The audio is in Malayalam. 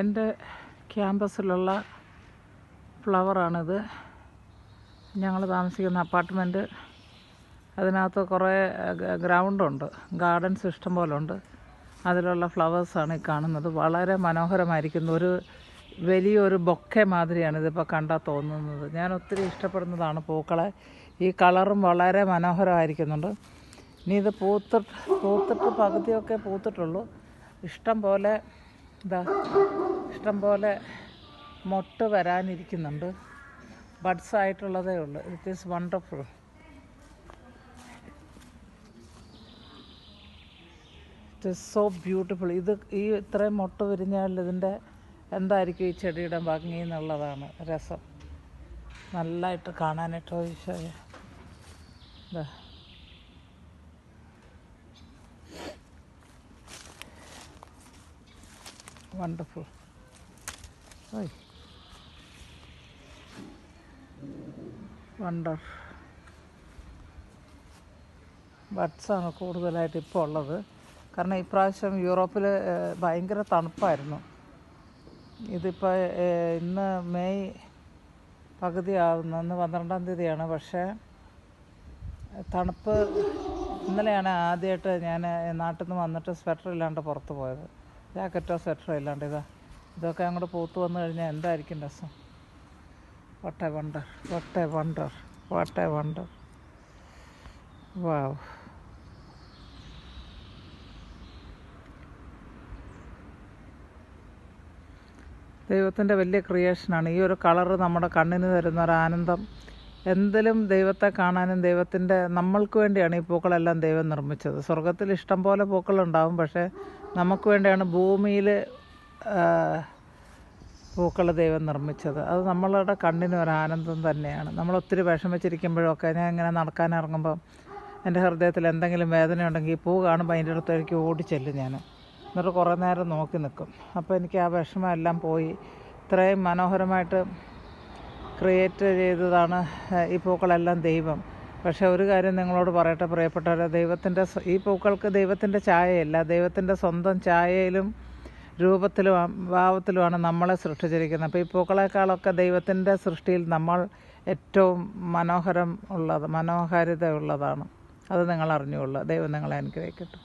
എന്റെ ക്യാമ്പസിലുള്ള ഫ്ലവറാണിത്. ഞങ്ങൾ താമസിക്കുന്ന അപ്പാർട്ട്മെന്റ് അതിനകത്ത് കുറേ ഗ്രൗണ്ടുണ്ട്. ഗാർഡൻസ് ഇഷ്ടം പോലെ ഉണ്ട് അതിലുള്ള ഫ്ലവേഴ്സാണ് ഈ കാണുന്നത്. വളരെ മനോഹരമായിരിക്കുന്നു. ഒരു വലിയൊരു ബൊക്കെ മാതിരിയാണ് ഇതിപ്പോൾ കണ്ടാൽ തോന്നുന്നത്. ഞാൻ ഒത്തിരി ഇഷ്ടപ്പെടുന്നതാണ് പൂക്കളെ. ഈ കളറും വളരെ മനോഹരമായിരിക്കുന്നുണ്ട്. ഇനി ഇത് പൂത്തിട്ട് പൂത്തിട്ട് പകുതിയൊക്കെ പൂത്തിട്ടുള്ളൂ. ഇഷ്ടം പോലെ ഇതാ ഇഷ്ടംപോലെ മൊട്ട് വരാനിരിക്കുന്നുണ്ട്. ബഡ്സ് ആയിട്ടുള്ളതേ ഉള്ളൂ. It is wonderful it is so beautiful ഇത് ഈ ഇത്രയും മൊട്ട് വിരിഞ്ഞാൽ ഇതിന്റെ എന്തായിരിക്കും ഈ ചെടിയുടെ ഭംഗി എന്നുള്ളതാണ് രസം. നല്ലതായിട്ട് കാണാനായിട്ട് ഈശോയെ. ഇതാ വണ്ടർഫുൾ ഓയ് വണ്ടർ ബഡ്സാണ് കൂടുതലായിട്ട് ഇപ്പോൾ ഉള്ളത്. കാരണം ഇപ്രാവശ്യം യൂറോപ്പിൽ ഭയങ്കര തണുപ്പായിരുന്നു. ഇതിപ്പോൾ ഇന്ന് മെയ് പകുതി ആവുന്നു ഇന്ന് പന്ത്രണ്ടാം തീയതിയാണ്. പക്ഷേ തണുപ്പ് ഇന്നലെയാണ് ആദ്യമായിട്ട് ഞാൻ നാട്ടിൽ നിന്ന് വന്നിട്ട് സ്വെറ്റർ ഇല്ലാണ്ട് പുറത്ത് പോയത്. ജാക്കറ്റോ സ്വെറ്ററോ ഇല്ലാണ്ട് ഇതാ. ഇതൊക്കെ അങ്ങോട്ട് പൂത്ത് വന്നു കഴിഞ്ഞാൽ എന്തായിരിക്കും രസം? What a wonder what a wonder what wonder wow ദൈവത്തിന്റെ വലിയ ക്രിയേഷനാണ് ഈ ഒരു കളറ് നമ്മുടെ കണ്ണിന് തരുന്ന ഒരു ആനന്ദം. എന്തിലും ദൈവത്തെ കാണാനും ദൈവത്തിന്റെ നമ്മൾക്ക് വേണ്ടിയാണ് ഈ പൂക്കളെല്ലാം ദൈവം നിർമ്മിച്ചത്. സ്വർഗത്തിൽ ഇഷ്ടം പോലെ പൂക്കളുണ്ടാവും പക്ഷേ നമുക്ക് വേണ്ടിയാണ് ഭൂമിയിൽ പൂക്കൾ ദൈവം നിർമ്മിച്ചത്. അത് നമ്മളുടെ കണ്ണിന് ഒരു ആനന്ദം തന്നെയാണ്. നമ്മൾ ഒത്തിരി വിഷമിച്ചിരിക്കുമ്പോഴൊക്കെ ഞാൻ ഇങ്ങനെ നടക്കാനിറങ്ങുമ്പം എന്റെ ഹൃദയത്തിൽ എന്തെങ്കിലും വേദന ഉണ്ടെങ്കിൽ പൂ കാണുമ്പോൾ അതിന്റെ അടുത്തേക്ക് ഓടിച്ചെല്ലും ഞാൻ. എന്നിട്ട് കുറേ നേരം നോക്കി നിൽക്കും. അപ്പോൾ എനിക്ക് ആ വിഷമം എല്ലാം പോയി. ഇത്രയും മനോഹരമായിട്ട് ക്രിയേറ്റ് ചെയ്തതാണ് ഈ പൂക്കളെല്ലാം ദൈവം. പക്ഷേ ഒരു കാര്യം നിങ്ങളോട് പറയട്ടെ പ്രിയപ്പെട്ടവരെ ദൈവത്തിന്റെ ഈ പൂക്കൾക്ക് ദൈവത്തിന്റെ ഛായയല്ല. ദൈവത്തിന്റെ സ്വന്തം ഛായയിലും രൂപത്തിലും ഭാവത്തിലുമാണ് നമ്മളെ സൃഷ്ടിച്ചിരിക്കുന്നത്. അപ്പോൾ ഈ പൂക്കളെക്കാളൊക്കെ ദൈവത്തിന്റെ സൃഷ്ടിയിൽ നമ്മൾ ഏറ്റവും മനോഹരം ഉള്ളത് മനോഹാരിത ഉള്ളതാണ് അത് നിങ്ങൾ അറിഞ്ഞുകൊള്ളുക ദൈവം നിങ്ങളെ അനുഗ്രഹിക്കട്ടെ.